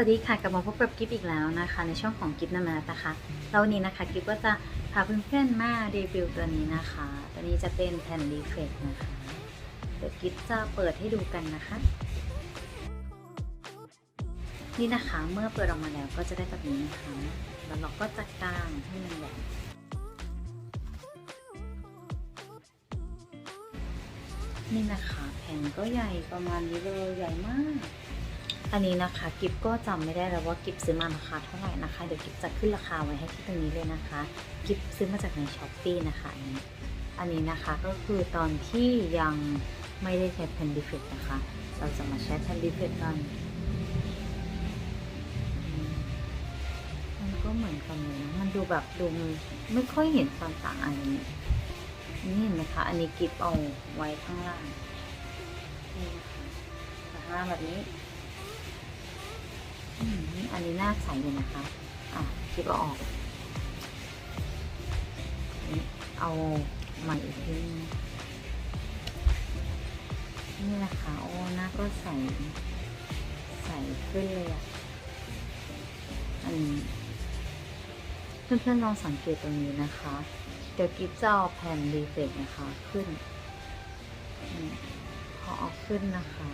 วัสดีค่ะกลับมาพบกับกิฟอีกแล้วนะคะ ในช่องของกิฟนามานะคะแล้ววันนี้นะคะกิฟก็จะพาเพื่อนๆมารีวิวตัวนี้นะคะ ตัวนี้จะเป็นแผ่นรีเฟกนะคะเดี๋ยวกิฟจะเปิดให้ดูกันนะคะ นี่นะคะเมื่อเปิดออกมาแล้วก็จะได้แบบนี้นะคะแล้วเราก็จะกางให้มันแหลมนี่นะคะ แผ่นก็ใหญ่ประมาณนี้เลยใหญ่มาก อันนี้นะคะกิฟก็จำไม่ได้แล้วว่ากิฟซื้อมาราคาเท่าไหร่นะคะ เดี๋ยวกิฟจะขึ้นราคาไว้ให้ที่ตรงนี้เลยนะคะ กิฟซื้อมาจากในช้อปปีนะคะอันนี้อันนี้นะคะก็คือตอนที่ยังไม่ได้ใช้แผ่นดิเฟกนะคะ เราจะมาใช้แผ่นดิเฟกกันมันก็เหมือนกันเลยนะมันดูแบบดูมือไม่ค่อยเห็นความต่างอะไรนี่นี่เห็นไหมคะอันนี้กิฟเอาไว้ข้างล่างนี่นะคะข้างล่างแบบนี้ อันนี้หน้าใสเลยนะคะ อะคิดว่าออก เอาใหม่อีกทีนึงนี่นะคะโอ้หน้าก็ใส ใสขึ้นเลยอะ อันนี้เพื่อนๆลองสังเกตตรงนี้นะคะ เดี๋ยวกิฟจะเอาแผ่นรีเฟกนะคะขึ้น พอเอาขึ้นนะคะ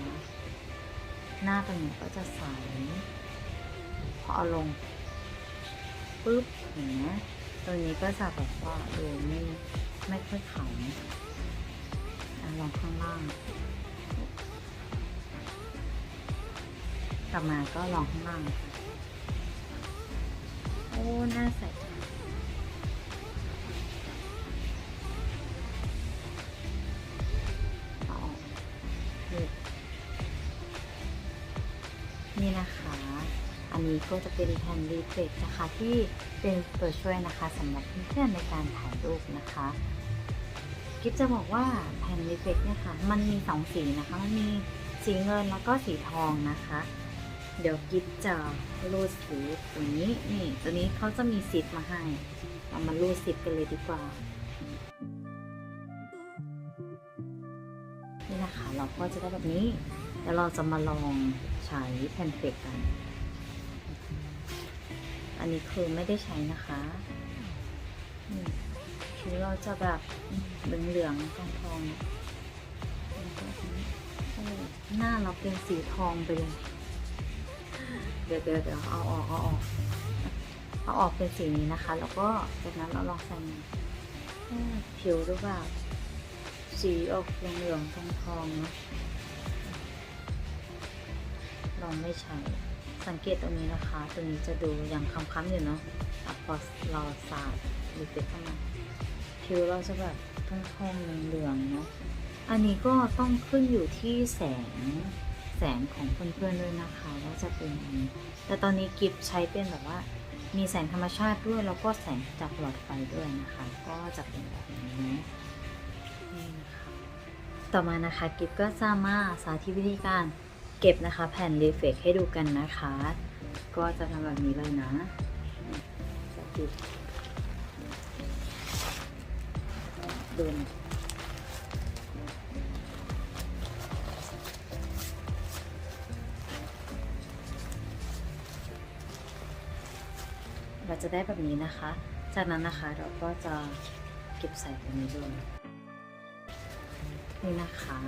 หน้าตรงนี้ก็จะใส เอาลงปุ๊บเห็นไหมตรงนี้ก็จะแบบว่าดูไม่ไม่ค่อยขาวนะอะลองข้างล่างกลับมาก็ลองข้างล่าง โอ้หน้าใส่นี่นะคะ อันนี้ก็จะเป็นแผ่นรีเฟกนะคะที่เป็นตัวช่วยนะคะสำหรับเพื่อนๆในการถ่ายรูปนะคะกิฟจะบอกว่าแผ่นรีเฟกเนี่ยค่ะมันมีสองสีนะคะมันมีสีเงินแล้วก็สีทองนะคะ เดี๋ยวกิฟจะรูดสีตัวนี้นี่ตัวนี้เขาจะมีซิปมาให้เรามารูดซิปกันเลยดีกว่านี่นะคะเราก็จะได้แบบนี้เดี๋ยวเราจะมาลองใช้แผ่นเฟกกัน อันนี้คือไม่ได้ใช้นะคะนี่ผิวเราจะแบบเหลืองๆทองทองๆหน้าเราเป็นสีทองไปเลยเดี๋ยวเดี๋ยวเดี๋ยวเอาออกเอาออกเอาออกเป็นสีนี้นะคะ แล้วก็จากนั้นเราลองใส่โอ้ผิวดูแบบสีออกเหลืองๆทองทองๆเนาะลองไม่ใช้ สังเกตตรงนี้นะคะ ตรงนี้จะดูยังค้ำๆอยู่เนาะอะพอเราสาดรีเฟกเข้ามาผิวเราจะแบบทองเหลืองๆเนาะ อันนี้ก็ต้องขึ้นอยู่ที่แสงแสงของเพื่อนๆด้วยนะคะว่าจะเป็นยังไงแต่ตอนนี้กิฟใช้เป็นแบบว่า มีแสงธรรมชาติด้วยแล้วก็แสงจากหลอดไฟด้วยนะคะ ก็จะเป็นแบบนี้นี่นะคะต่อมานะคะกิฟก็จะมาสาธิตวิธีการ เก็บนะคะ แผ่นรีเฟกให้ดูกันนะคะ ก็จะทำแบบนี้เลยนะจะปิดดูนะเราจะได้แบบนี้นะคะ จากนั้นนะคะเราก็จะเก็บใส่ตรงนี้ด้วยนี่นะคะ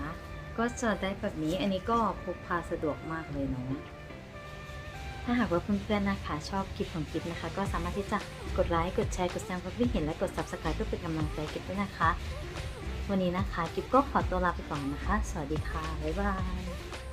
ก็จะได้แบบนี้อันนี้ก็พกพาสะดวกมากเลยเนาะถ้าหากว่าเพื่อนๆนะคะ ชอบคลิปของกิฟนะคะ ก็สามารถที่จะกดไลค์กดแชร์กดแซมความคิดเห็นและกด subscribe เพื่อเป็นกำลังใจกิฟด้วยนะคะ วันนี้นะคะกิฟก็ขอตัวลาไปก่อนนะคะ สวัสดีค่ะบ๊ายบาย